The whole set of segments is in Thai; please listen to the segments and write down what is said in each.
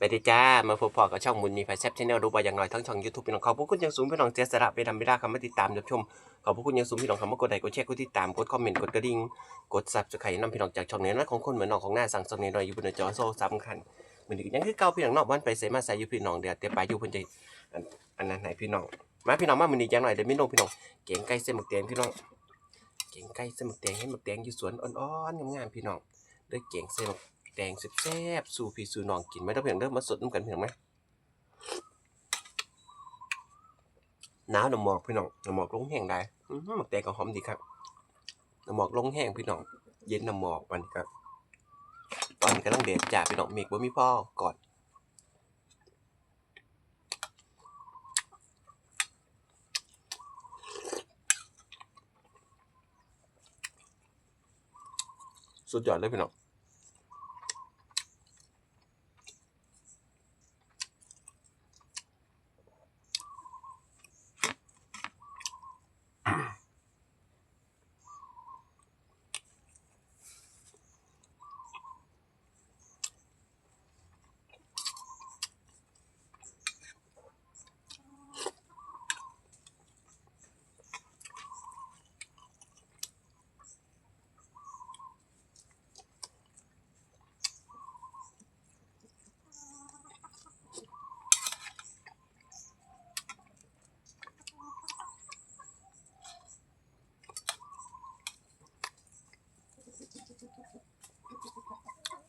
ไปเด้อจ้า มาพบพอกับช่องมุนมีไฟแซบชแนลดูบอยอย่างน้อยทั้งช่องยูทูบพี่น้องขอบพระคุณย่างสูงพี่น้องเจสระไปทำไม่ได้คำมาติดตามรับชมขอบพระคุณย่างสูงพี่น้องคำว่ากดไลค์กดแชร์กดติดตามกดคอมเมนต์กดกระดิ่งกดซับสไครต์นำพี่น้องจากช่องเนี้นะของคนเหมือนน้องของหน้าสั่งสมเนยน้อยอยู่บนจอโซ่สำคัญเหมือนกันยังคือเก่าพี่น้องนอกวันไปเสมาใส่อยู่พี่น้องเดี๋ยวเตะไปอยู่เพิ่นจอันอันนั้นไหนพี่น้องมาพี่น้องมามือนี้ย่างหน่อยเดี๋ยวมีน้องพี่น้องเก่งไก่เส้นหมึกแดงพี่น้องเก่งไก่เส้นหมึกแดงให้หมึกแดงอยู่สวนอ่อนๆงามๆพี่น้องเด้อเก่งเส้นหมึก ดงแซ่บๆสู่พี่สู่น้องกินไหม่ต้องเพียงเด้อมาสดน้ำกันเพียงไหมหนาวน้ำหมอกพี่น้องน้ำหมอกลงแห้งได้หือหมักแตงก็หอมดีครับน้ำหมอกลงแห้งพี่น้อง เย็นน้ำหมอกมันครับ ตอนนกำลังเดดจ่าพี่น้องเมกบ่มีพ่อก่อนสุดยอดเลยพี่น้อง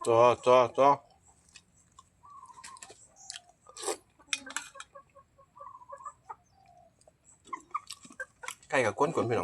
จอจอจอใกล้กับก้นคนพี่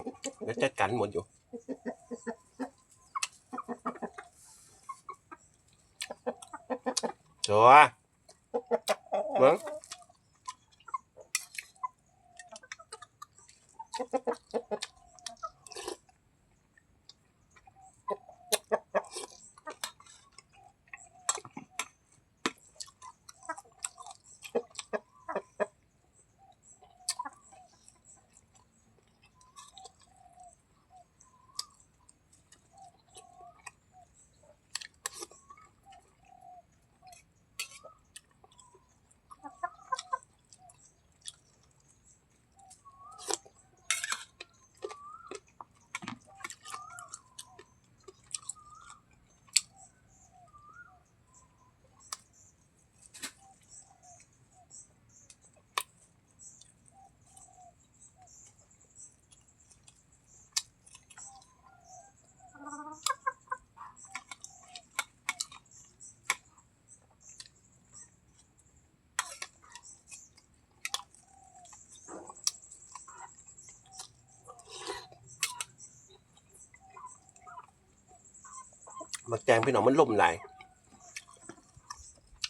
มัการหมดอยู่จงมาแกงพี่น้องมันล่มไหล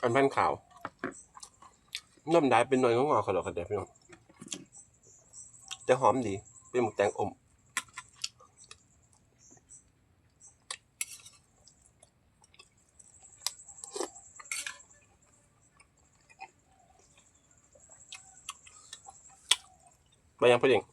อันพันขาวล่มได้เป็นหน่วยงอๆขาหรอกครับเดียพี่น้องจะหอมดี เป็นหมึกแตงอมไปยังพี่เอง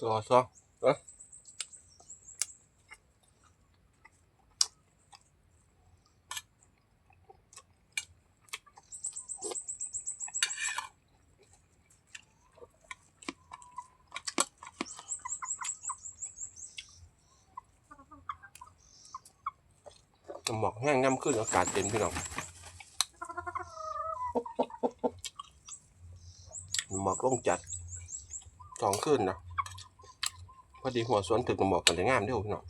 ตัวซอเอ้ยหมอกแห้งย่ำขึ้นอากาศเย็นพี่น้อง หมอกลงจัดสองขึ้นนะพอดีหัวสวนถึกหมอกกันจะงามเด้อพี่น้อง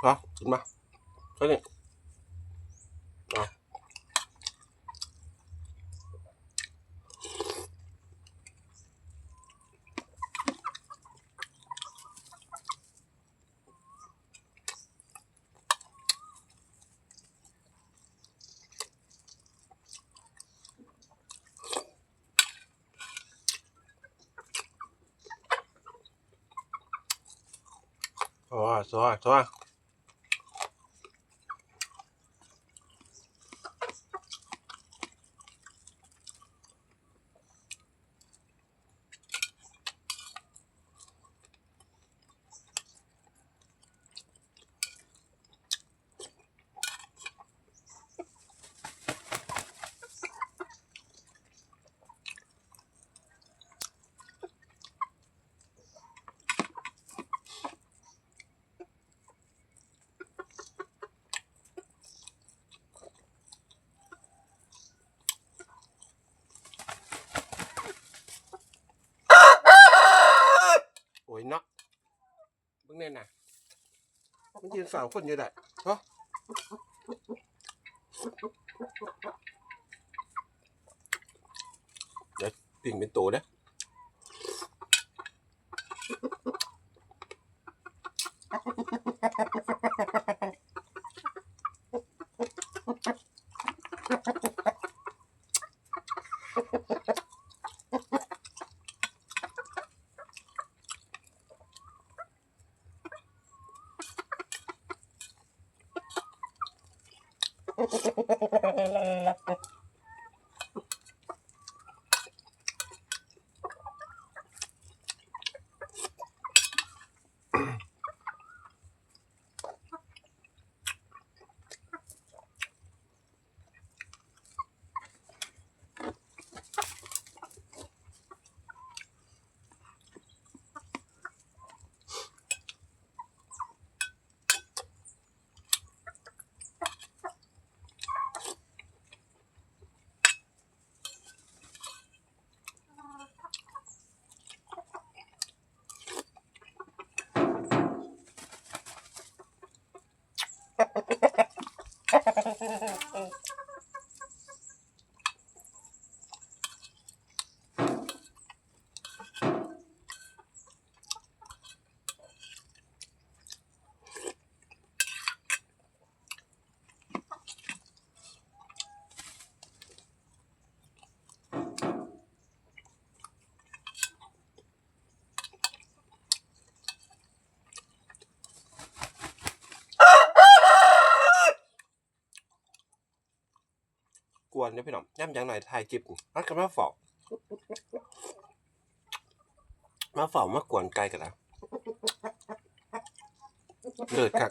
เหรอกิ โอ้ยสวยสวย โอ้ยเนาะเพิ่งเน่นน่ะมันยืน สาวคนอยู่ได้เหรอเดี๋ยวปิ่งเป็นตัวเ Ha ha ha ha. วนนี่ยพี่น้องย่ำยังหน่อยถ่ายคลิปรัดกันมาฝ้ามาฝ้ามากวนไกลกันนะเดือดครับ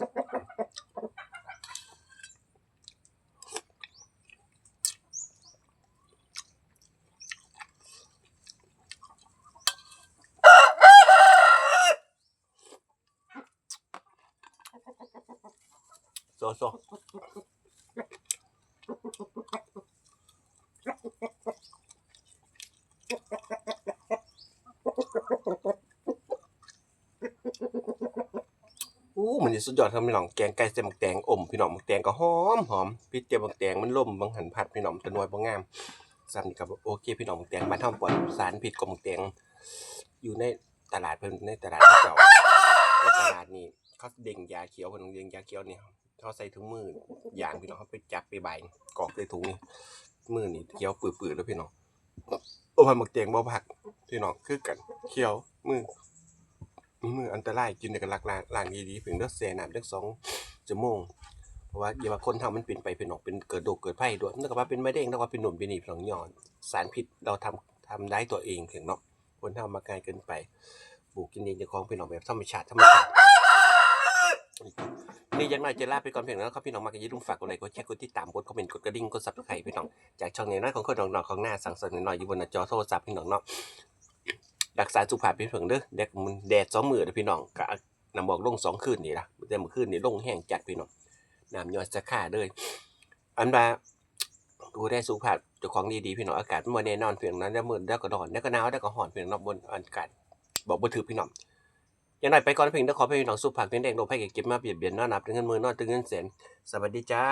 โซโนี่สุดยอดครับพี่น้องแกงไก่ใส่หมกแตงอมพี่น้องหมกแตงก็หอมหอมพี่เตรียมหมกแตงมันล่มบางหันผัดพี่น้องตะนวยบ่งงามสั่นกับโอเคพี่น้องหมกแตงมานทำปลอดสารผิดกับหมกแตงอยู่ในตลาดเพิ่นในตลาดเขาเจ้าในตลาดนี่เขาเด้งยาเขียวเพิ่นเด้งยาเขียวเนี่ยเขาใส่ถุงมือย่างพี่น้องเขาไปจับไปใบกรอกใส่ถุงนี่มือนี่เขียวปื้อๆแล้วพี่น้องโอ้พันหมกแตงบ่ผักพี่น้องคือกันเขียวมือ มืออันตรายกินในกันลักล้างล้างดีๆเพียงเลือดเสียน้ำเลือดสองชั่วโมงเพราะว่าอย่าว่าคนทำมันเป็นไปเป็นออกเป็นเกิดโรคเกิดภัยด้วยนั่นก็ว่าเป็นไม่เด้งนั่นก็ว่าเป็นหนุ่มเป็นหนีบหลังย้อน สารพิษเราทำทำได้ตัวเองเพียงเนาะคนทำมาไกลเกินไปปลูกกินเองจะคลองเป็นออกแบบธรรมชาติธรรมชาตินี่ยังน้อยจะลาไปก่อนเพียงแล้วครับพี่น้องมากอย่าลืมฝากกดไลค์กดแชร์กดติดตามกดคอมเมนต์กดกระดิ่งกดซับสไครต์พี่น้องจากช่องนี้น้อยของคนน้องๆของหน้าสั่งสรรค์น้อยอยู่บนหน้าจอโทรศัพท์พี่น้องเนาะ รักษาสุขภาพพี่เพิ่งเด้อแดดมันแดดสองมือเด้อพี่น้องกะน้ำบอกลงสองคืนนี่ละแต่เมื่อคืนนี่ลงแห้งจัดพี่น้องน้ำยอดจะค่าเลยอันว่าดูได้สุขภาพเจ้าของดีๆพี่น้องอากาศมันแน่นอนเพียงนั้นแล้วมืดแล้วก็ร้อนแล้วก็หนาวแล้วก็ร้อนเพียงนอกบนอากาศบอกบ่ถือพี่น้องย่างไรไปก่อนเพียงเด้อขอให้พี่น้องสุขภาพแข็งแรงโรคภัยไข้เจ็บมาเบียดเบียนนอนนับถึงเงินมื่นนอนถึงเงินแสนสวัสดีจ้า